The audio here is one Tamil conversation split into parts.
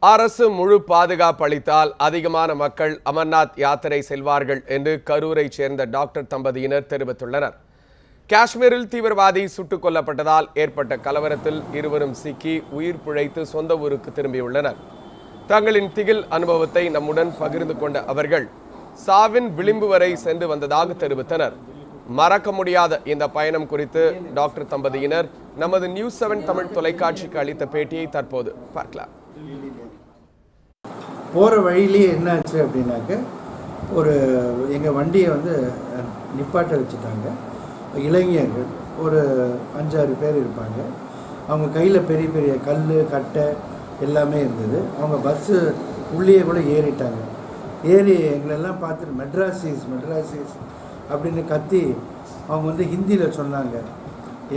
அரசு முழு பாதுகாப்பு அளித்தால் அதிகமான மக்கள் அமர்நாத் யாத்திரை செல்வார்கள் என்று கரூரைச் சேர்ந்த டாக்டர் தம்பதியினர் தெரிவித்துள்ளனர். காஷ்மீரில் தீவிரவாதி சுட்டுக் கொல்லப்பட்டதால் ஏற்பட்ட கலவரத்தில் இருவரும் சிக்கி உயிர் பிழைத்து சொந்த ஊருக்கு திரும்பியுள்ளனர். தங்களின் திகில் அனுபவத்தை நம்முடன் பகிர்ந்து கொண்ட அவர்கள் சாவின் விளிம்பு வரை சென்று வந்ததாக தெரிவித்தனர். மறக்க முடியாத இந்த பயணம் குறித்து டாக்டர் தம்பதியினர் நமது நியூஸ் செவன் தமிழ் தொலைக்காட்சிக்கு அளித்த பேட்டியை தற்போது பார்க்கலாம். போகிற வழியிலேயே என்னாச்சு அப்படின்னாக்க ஒரு எங்கள் வண்டியை வந்து நிப்பாட்ட வச்சுட்டாங்க. இளைஞர்கள் ஒரு அஞ்சாறு பேர் இருப்பாங்க. அவங்க கையில் பெரிய பெரிய கல் கட்டை எல்லாமே இருந்தது. அவங்க பஸ்ஸு உள்ளே கூட ஏறிட்டாங்க. ஏறி எங்களெல்லாம் பார்த்துட்டு மெட்ராசிஸ் மெட்ராசிஸ் அப்படின்னு கத்தி அவங்க வந்து ஹிந்தியில் சொன்னாங்க.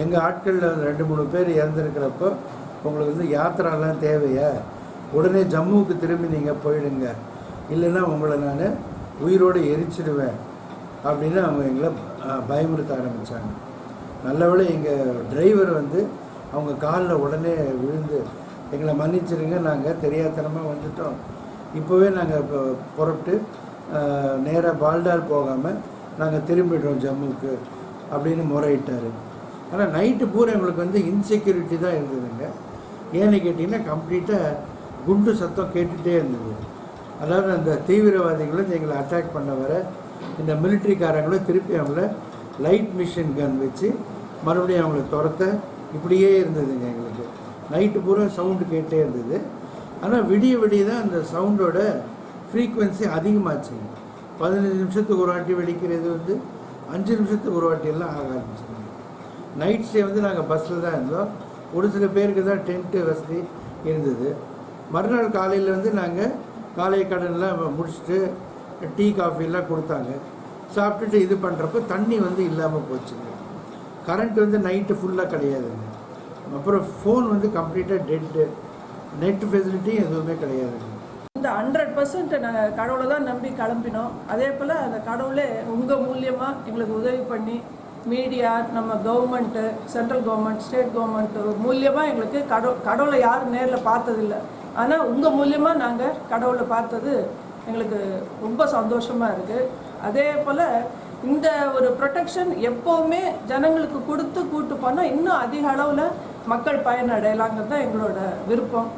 எங்கள் ஆட்களில் ரெண்டு மூணு பேர் இறந்துருக்கிறப்போ உங்களுக்கு வந்து யாத்திராலாம் தேவையா? உடனே ஜம்முவுக்கு திரும்பி நீங்கள் போயிடுங்க. இல்லைன்னா உங்களை நான் உயிரோடு எரிச்சிடுவேன். அப்படின்னு அவங்க எங்களை பயமுறுத்த ஆரம்பித்தாங்க நல்லவேளை எங்கள் டிரைவர் வந்து அவங்க காலில் உடனே விழுந்து எங்களை மன்னிச்சிடுங்க நாங்கள் தெரியாதனமாக வந்துட்டோம். இப்போவே நாங்கள் இப்போ புறப்பட்டு நேராக பால்டால் போகாமல் நாங்கள் திரும்பிடுறோம் ஜம்முக்கு அப்படின்னு முறையிட்டார். ஆனால் நைட்டு பூரா எங்களுக்கு வந்து இன்செக்யூரிட்டி தான் இருந்ததுங்க. ஏன்னு கேட்டிங்கன்னா கம்ப்ளீட்டாக குண்டு சத்தம் கேட்டுகிட்டே இருந்தது. அதாவது அந்த தீவிரவாதிகளும் எங்களை அட்டாக் பண்ண வர இந்த மிலிட்ரிக்காரங்களும் திருப்பி அவங்கள லைட் மிஷின் கன் வச்சு மறுபடியும் அவங்கள துரத்த இப்படியே இருந்ததுங்க எங்களுக்கு. நைட்டு பூரா சவுண்டு கேட்டே இருந்தது. ஆனால் விடிய விடிய தான் அந்த சவுண்டோட ஃப்ரீக்குவென்சி அதிகமாச்சுங்க பதினஞ்சு நிமிஷத்துக்கு ஒரு வாட்டி வெடிக்கிறது வந்து அஞ்சு நிமிஷத்துக்கு ஒரு வாட்டி எல்லாம் ஆக ஆரம்பிச்சிங்க நைட் ஸ்டே வந்து நாங்கள் பஸ்ஸில் தான் இருந்தோம். ஒரு சில பேருக்கு தான் டென்ட்டு வசதி இருந்தது. மறுநாள் காலையில் வந்து நாங்கள் காலை கடன்லாம் முடிச்சுட்டு டீ காஃபிலாம் கொடுத்தாங்க. சாப்பிட்டுட்டு இது பண்ணுறப்ப தண்ணி வந்து இல்லாமல் போச்சுங்க. கரண்ட் வந்து நைட்டு ஃபுல்லாக கிடையாதுங்க. அப்புறம் ஃபோன் வந்து கம்ப்ளீட்டாக டெட்டு நெட் ஃபெசிலிட்டியும் எதுவுமே கிடையாதுங்க. இந்த ஹண்ட்ரட் பர்சன்ட் நாங்கள் கடவுளை தான் நம்பி கிளம்பினோம். அதே போல் அந்த கடவுளே உங்கள் மூலியமாக எங்களுக்கு உதவி பண்ணி மீடியா நம்ம government central government state government மூலியமாக எங்களுக்கு கடவுள் கடவுளை யாரும் நேரில் பார்த்ததில்ல. ஆனால் உங்கள் மூலியமாக நாங்கள் கடவுளை பார்த்தது எங்களுக்கு ரொம்ப சந்தோஷமாக இருக்குது அதே போல் இந்த ஒரு ப்ரொடெக்ஷன் எப்போவுமே ஜனங்களுக்கு கொடுத்து கூட்டு போனால் இன்னும் அதிக அளவில் மக்கள் பயனடையலாங்கிறது தான் எங்களோட விருப்பம்.